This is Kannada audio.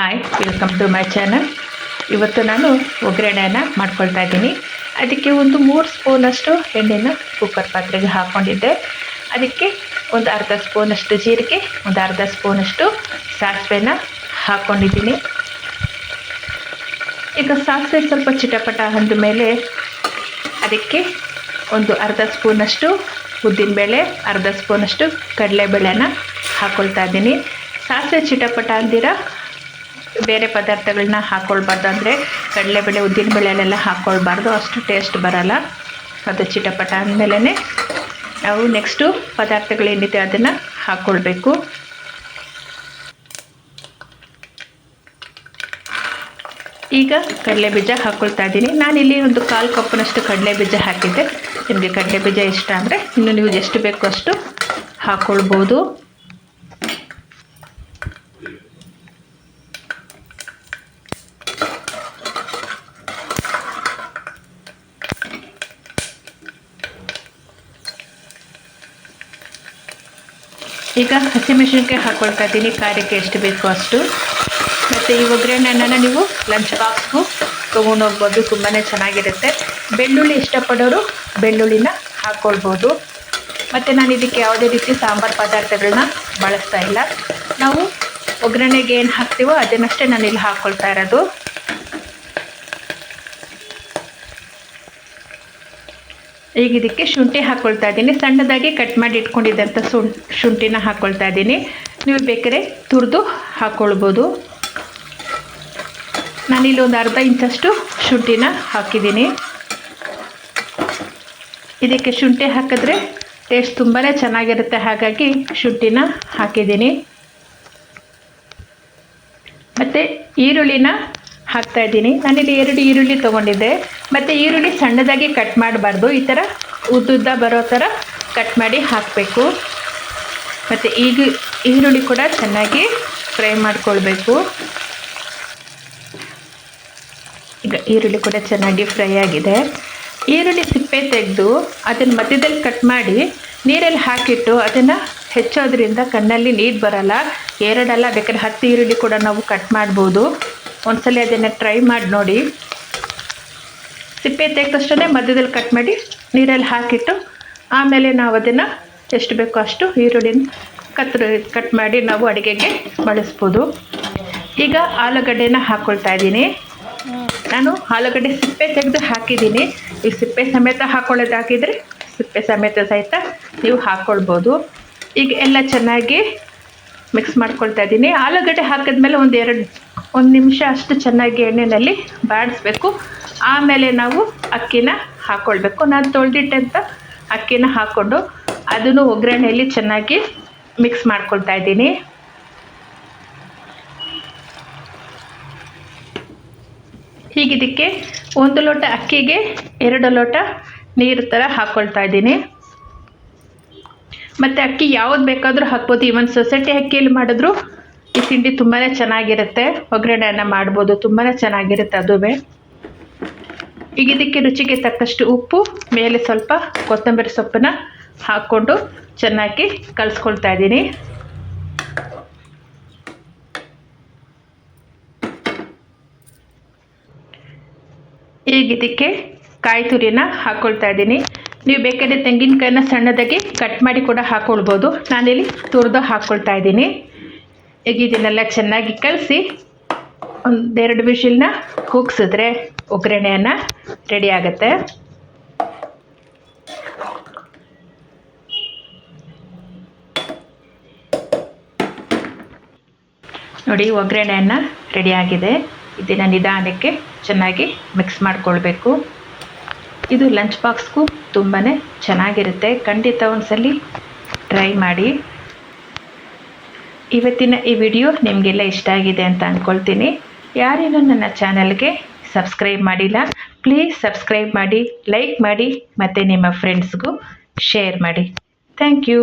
Hi welcome to my channel ಇವತ್ತು ನಾನು ಒಗ್ಗರಣೆಯನ್ನು ಮಾಡ್ಕೊಳ್ತಾ ಇದ್ದೀನಿ. ಅದಕ್ಕೆ ಒಂದು ಮೂರು ಸ್ಪೂನಷ್ಟು ಎಣ್ಣೆನ ಕುಕ್ಕರ್ ಪಾತ್ರೆಗೆ ಹಾಕ್ಕೊಂಡಿದ್ದೆ ಅದಕ್ಕೆ ಒಂದು ಅರ್ಧ ಸ್ಪೂನಷ್ಟು ಜೀರಿಗೆ, ಒಂದು ಅರ್ಧ ಸ್ಪೂನಷ್ಟು ಸಾಸಿವೆನ ಹಾಕ್ಕೊಂಡಿದ್ದೀನಿ ಈಗ ಸಾಸಿವೆ ಸ್ವಲ್ಪ ಚಿಟಪಟ ಅಂದ ಮೇಲೆ ಅದಕ್ಕೆ ಒಂದು ಅರ್ಧ ಸ್ಪೂನಷ್ಟು ಉದ್ದಿನಬೇಳೆ, ಅರ್ಧ ಸ್ಪೂನಷ್ಟು ಕಡಲೆಬೇಳೆನ ಹಾಕ್ಕೊಳ್ತಾ ಇದ್ದೀನಿ. ಸಾಸಿವೆ ಚಿಟಪಟ ಅಂದಿರ? ಬೇರೆ ಪದಾರ್ಥಗಳನ್ನ ಹಾಕ್ಕೊಳ್ಬಾರ್ದು ಅಂದರೆ ಕಡಲೆಬೇಳೆ ಉದ್ದಿನಬೇಳೆಲೆಲ್ಲ ಹಾಕ್ಕೊಳ್ಬಾರ್ದು ಅಷ್ಟು ಟೇಸ್ಟ್ ಬರಲ್ಲ. ಅದು ಚಿಟಪಟ ಅಂದಮೇಲೆ ನಾವು ನೆಕ್ಸ್ಟು ಪದಾರ್ಥಗಳೇನಿದೆ ಅದನ್ನು ಹಾಕ್ಕೊಳ್ಬೇಕು ಈಗ ಕಡಲೆ ಬೀಜ ಹಾಕ್ಕೊಳ್ತಾ ಇದ್ದೀನಿ. ನಾನಿಲ್ಲಿ ಒಂದು ಕಾಲು ಕಪ್ಪಿನಷ್ಟು ಕಡಲೆ ಬೀಜ ಹಾಕಿದ್ದೆ. ನಿಮಗೆ ಕಡಲೆ ಬೀಜ ಇಷ್ಟ ಅಂದರೆ ಇನ್ನು ನೀವು ಎಷ್ಟು ಬೇಕೋ ಅಷ್ಟು ಹಾಕ್ಕೊಳ್ಬೋದು ಈಗ ಹಸಿಮೆಣಸಿನ್ಕಾಯಿ ಹಾಕ್ಕೊಳ್ತಾ ಇದ್ದೀನಿ. ಖಾರಕ್ಕೆ ಎಷ್ಟು ಬೇಕು ಅಷ್ಟು. ಮತ್ತು ಈ ಒಗ್ಗರಣೆನ ನೀವು ಲಂಚ್ ಬಾಕ್ಸ್ಗು ತೊಗೊಂಡು ಹೋಗ್ಬೋದು. ತುಂಬಾ ಚೆನ್ನಾಗಿರುತ್ತೆ. ಬೆಳ್ಳುಳ್ಳಿ ಇಷ್ಟಪಡೋರು ಬೆಳ್ಳುಳ್ಳಿನ ಹಾಕ್ಕೊಳ್ಬೋದು ಮತ್ತು ನಾನು ಇದಕ್ಕೆ ಯಾವುದೇ ರೀತಿ ಸಾಂಬಾರು ಪದಾರ್ಥಗಳನ್ನ ಬಳಸ್ತಾ ಇಲ್ಲ. ನಾವು ಒಗ್ಗರಣೆಗೆ ಏನು ಹಾಕ್ತೀವೋ ಅದನ್ನಷ್ಟೇ ನಾನು ಇಲ್ಲಿ ಹಾಕ್ಕೊಳ್ತಾ ಇರೋದು. ಈಗ ಇದಕ್ಕೆ ಶುಂಠಿ ಹಾಕ್ಕೊಳ್ತಾ ಇದ್ದೀನಿ. ಸಣ್ಣದಾಗಿ ಕಟ್ ಮಾಡಿ ಇಟ್ಕೊಂಡಿದ್ದಂಥ ಸುಂ, ಶುಂಠಿನ ಹಾಕ್ಕೊಳ್ತಾ ಇದ್ದೀನಿ. ನೀವು ಬೇಕಾದ್ರೆ ತುರಿದು ಹಾಕ್ಕೊಳ್ಬೋದು ನಾನಿಲ್ಲಿ ಒಂದು ಅರ್ಧ ಇಂಚಷ್ಟು ಶುಂಠಿನ ಹಾಕಿದ್ದೀನಿ. ಇದಕ್ಕೆ ಶುಂಠಿ ಹಾಕಿದ್ರೆ ಟೇಸ್ಟ್ ತುಂಬಾ ಚೆನ್ನಾಗಿರುತ್ತೆ. ಹಾಗಾಗಿ ಶುಂಠಿನ ಹಾಕಿದ್ದೀನಿ. ಮತ್ತು ಈರುಳ್ಳಿನ ಹಾಕ್ತಾ ಇದ್ದೀನಿ. ನಾನಿಲ್ಲಿ ಎರಡು ಈರುಳ್ಳಿ ತೊಗೊಂಡಿದ್ದೆ. ಮತ್ತು ಈರುಳ್ಳಿ ಸಣ್ಣದಾಗಿ ಕಟ್ ಮಾಡಬಾರ್ದು. ಈ ಥರ ಉದ್ದುದ್ದ ಬರೋ ಥರ ಕಟ್ ಮಾಡಿ ಹಾಕಬೇಕು. ಮತ್ತು ಈಗ ಈರುಳ್ಳಿ ಕೂಡ ಚೆನ್ನಾಗಿ ಫ್ರೈ ಮಾಡ್ಕೊಳ್ಬೇಕು. ಈಗ ಈರುಳ್ಳಿ ಕೂಡ ಚೆನ್ನಾಗಿ ಫ್ರೈ ಆಗಿದೆ. ಈರುಳ್ಳಿ ಸಿಪ್ಪೆ ತೆಗೆದು ಅದನ್ನು ಮಧ್ಯದಲ್ಲಿ ಕಟ್ ಮಾಡಿ ನೀರಲ್ಲಿ ಹಾಕಿಟ್ಟು ಅದನ್ನು ಹೆಚ್ಚೋದ್ರಿಂದ ಕಣ್ಣಲ್ಲಿ ನೀರು ಬರಲ್ಲ. ಎರಡಲ್ಲ, ಬೇಕಾದ್ರೆ ಹತ್ತು ಈರುಳ್ಳಿ ಕೂಡ ನಾವು ಕಟ್ ಮಾಡ್ಬೋದು. ಒಂದ್ಸಲ ಅದನ್ನು ಟ್ರೈ ಮಾಡಿ ನೋಡಿ. ಸಿಪ್ಪೆ ತೆಗೆದ ತಕ್ಷಣ ಮಧ್ಯದಲ್ಲಿ ಕಟ್ ಮಾಡಿ ನೀರಲ್ಲಿ ಹಾಕಿಟ್ಟು ಆಮೇಲೆ ನಾವು ಅದನ್ನು ಎಷ್ಟು ಬೇಕೋ ಅಷ್ಟು ಈರುಳ್ಳಿನ ಕತ್ತರಿ ಕಟ್ ಮಾಡಿ ನಾವು ಅಡುಗೆಗೆ ಬಳಸ್ಬೋದು. ಈಗ ಆಲೂಗಡ್ಡೆನ ಹಾಕ್ಕೊಳ್ತಾ ಇದ್ದೀನಿ. ನಾನು ಆಲೂಗಡ್ಡೆ ಸಿಪ್ಪೆ ತೆಗೆದು ಹಾಕಿದ್ದೀನಿ. ಈ ಸಿಪ್ಪೆ ಸಮೇತ ಹಾಕ್ಕೊಳ್ಳೋದು ಹಾಕಿದರೆ ಸಿಪ್ಪೆ ಸಮೇತ ಸಹಿತ ನೀವು ಹಾಕ್ಕೊಳ್ಬೋದು ಈಗ ಎಲ್ಲ ಚೆನ್ನಾಗಿ ಮಿಕ್ಸ್ ಮಾಡ್ಕೊಳ್ತಾ ಇದ್ದೀನಿ. ಆಲೂಗಡ್ಡೆ ಹಾಕಿದ್ಮೇಲೆ ಒಂದು ಎರಡು ಒಂದು ನಿಮಿಷ ಅಷ್ಟು ಚೆನ್ನಾಗಿ ಎಣ್ಣೆಯಲ್ಲಿ ಬಾಡಿಸ್ಬೇಕು. ಆಮೇಲೆ ನಾವು ಅಕ್ಕಿನ ಹಾಕ್ಕೊಳ್ಬೇಕು ನಾನು ತೊಳೆದಿಟ್ಟಂಥ ಅಕ್ಕಿನ ಹಾಕ್ಕೊಂಡು ಅದನ್ನು ಒಗ್ಗರಣೆಯಲ್ಲಿ ಚೆನ್ನಾಗಿ ಮಿಕ್ಸ್ ಮಾಡ್ಕೊಳ್ತಾ ಇದ್ದೀನಿ. ಹೀಗಿದ್ದಕ್ಕೆ ಒಂದು ಲೋಟ ಅಕ್ಕಿಗೆ ಎರಡು ಲೋಟ ನೀರು ಥರ ಹಾಕ್ಕೊಳ್ತಾ ಇದ್ದೀನಿ. ಮತ್ತು ಅಕ್ಕಿ ಯಾವ್ದು ಬೇಕಾದರೂ ಹಾಕ್ಬೋದು. ಇವನ್ ಸೊಸೈಟಿ ಅಕ್ಕಿಯಲ್ಲಿ ಮಾಡಿದ್ರು ಈ ತಿಂಡಿ ತುಂಬಾ ಚೆನ್ನಾಗಿರುತ್ತೆ. ಒಗ್ಗರಣೆಯನ್ನು ಮಾಡ್ಬೋದು ತುಂಬಾ ಚೆನ್ನಾಗಿರುತ್ತೆ ಅದುವೇ. ಈಗ ಇದಕ್ಕೆ ರುಚಿಗೆ ತಕ್ಕಷ್ಟು ಉಪ್ಪು, ಮೇಲೆ ಸ್ವಲ್ಪ ಕೊತ್ತಂಬರಿ ಸೊಪ್ಪನ್ನ ಹಾಕ್ಕೊಂಡು ಚೆನ್ನಾಗಿ ಕಲಿಸ್ಕೊಳ್ತಾ ಇದ್ದೀನಿ. ಈಗ ಇದಕ್ಕೆ ಕಾಯಿ ತುರಿನ ಹಾಕ್ಕೊಳ್ತಾ ಇದ್ದೀನಿ. ನೀವು ಬೇಕಾದ್ರೆ ತೆಂಗಿನಕಾಯಿನ ಸಣ್ಣದಾಗಿ ಕಟ್ ಮಾಡಿ ಕೂಡ ಹಾಕ್ಕೊಳ್ಬೋದು ನಾನಿಲ್ಲಿ ತುರಿದು ಹಾಕ್ಕೊಳ್ತಾ ಇದ್ದೀನಿ. ಇದನ್ನೆಲ್ಲ ಚೆನ್ನಾಗಿ ಕಲಸಿ ಒಂದೆರಡು ಬಿಸಿಲನ್ನ ಕೂಗ್ಸಿದ್ರೆ ಒಗ್ಗರಣೆಯನ್ನು ರೆಡಿ ಆಗುತ್ತೆ. ನೋಡಿ, ಒಗ್ಗರಣೆಯನ್ನು ರೆಡಿಯಾಗಿದೆ ಇದನ್ನು ನಿಧಾನಕ್ಕೆ ಚೆನ್ನಾಗಿ ಮಿಕ್ಸ್ ಮಾಡಿಕೊಳ್ಬೇಕು. ಇದು ಲಂಚ್ ಬಾಕ್ಸ್ಗೂ ತುಂಬಾ ಚೆನ್ನಾಗಿರುತ್ತೆ. ಖಂಡಿತ ಒಂದ್ಸಲಿ ಟ್ರೈ ಮಾಡಿ. ಇವತ್ತಿನ ಈ ವಿಡಿಯೋ ನಿಮಗೆಲ್ಲ ಇಷ್ಟ ಆಗಿದೆ ಅಂತ ಅಂದ್ಕೊಳ್ತೀನಿ ಯಾರೇನೂ ನನ್ನ ಚಾನಲ್ಗೆ ಸಬ್ಸ್ಕ್ರೈಬ್ ಮಾಡಿಲ್ಲ, ಪ್ಲೀಸ್ ಸಬ್ಸ್ಕ್ರೈಬ್ ಮಾಡಿ, ಲೈಕ್ ಮಾಡಿ, ಮತ್ತು ನಿಮ್ಮ ಫ್ರೆಂಡ್ಸ್ಗೂ ಶೇರ್ ಮಾಡಿ. Thank you